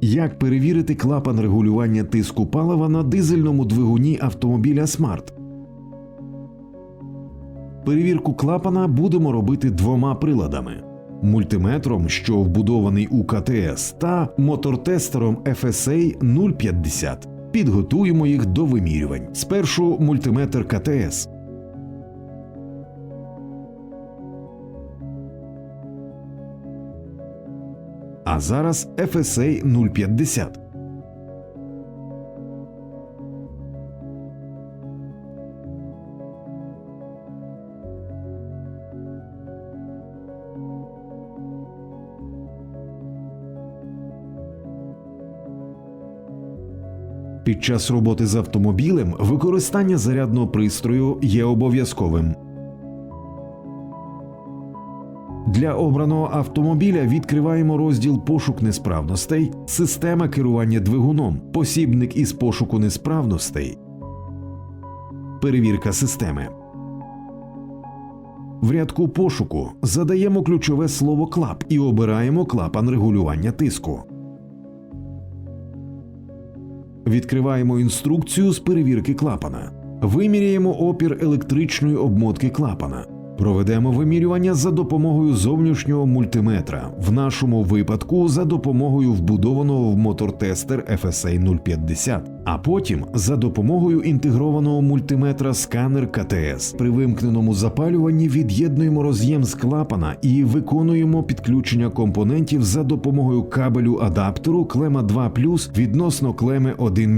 Як перевірити клапан регулювання тиску палива на дизельному двигуні автомобіля Smart? Перевірку клапана будемо робити двома приладами: мультиметром, що вбудований у КТС, та мотортестером FSA 050. Підготуємо їх до вимірювань. Спершу мультиметр КТС. А зараз FSA 050. Під час роботи з автомобілем використання зарядного пристрою є обов'язковим. Для обраного автомобіля відкриваємо розділ пошук несправностей, система керування двигуном, посібник із пошуку несправностей, перевірка системи. В рядку пошуку задаємо ключове слово клап і обираємо клапан регулювання тиску. Відкриваємо інструкцію з перевірки клапана. Виміряємо опір електричної обмотки клапана. Проведемо вимірювання за допомогою зовнішнього мультиметра, в нашому випадку за допомогою вбудованого в мотортестер FSA 050, а потім за допомогою інтегрованого мультиметра сканер КТС. При вимкненому запалюванні від'єднуємо роз'єм з клапана і виконуємо підключення компонентів за допомогою кабелю адаптеру клема 2 відносно клеми 1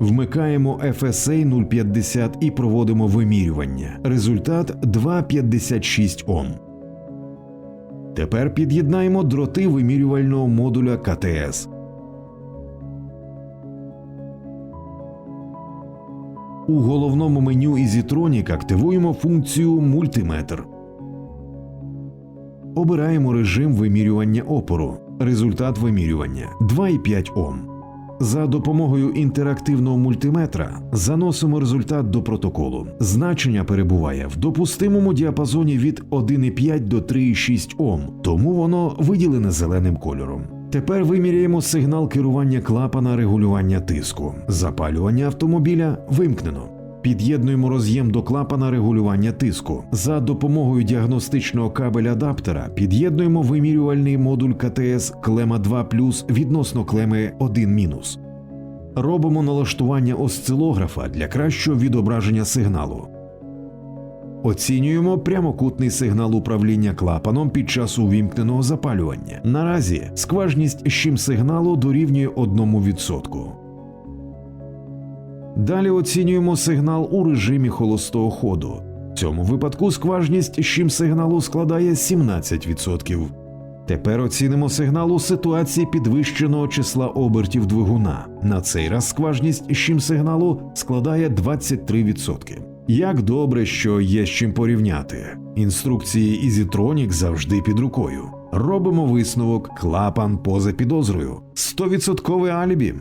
Вмикаємо FSA 050 і проводимо вимірювання. Результат 2,56 Ом. Тепер під'єднаємо дроти вимірювального модуля КТС. У головному меню EasyTronic активуємо функцію Мультиметр. Обираємо режим вимірювання опору. Результат вимірювання 2,5 Ом. За допомогою інтерактивного мультиметра заносимо результат до протоколу. Значення перебуває в допустимому діапазоні від 1,5 до 3,6 Ом, тому воно виділене зеленим кольором. Тепер виміряємо сигнал керування клапана регулювання тиску. Запалювання автомобіля вимкнено. Під'єднуємо роз'єм до клапана регулювання тиску. За допомогою діагностичного кабеля адаптера під'єднуємо вимірювальний модуль КТС клема 2 відносно клеми 1 Робимо налаштування осцилографа для кращого відображення сигналу. Оцінюємо прямокутний сигнал управління клапаном під час увімкненого запалювання. Наразі скважність щим сигналу дорівнює 1%. Далі оцінюємо сигнал у режимі холостого ходу. В цьому випадку скважність щим сигналу складає 17%. Тепер оцінимо сигнал у ситуації підвищеного числа обертів двигуна. На цей раз скважність щим сигналу складає 23%. Як добре, що є з чим порівняти. Інструкції EasyTronic завжди під рукою. Робимо висновок клапан поза підозрою. 100% алібі.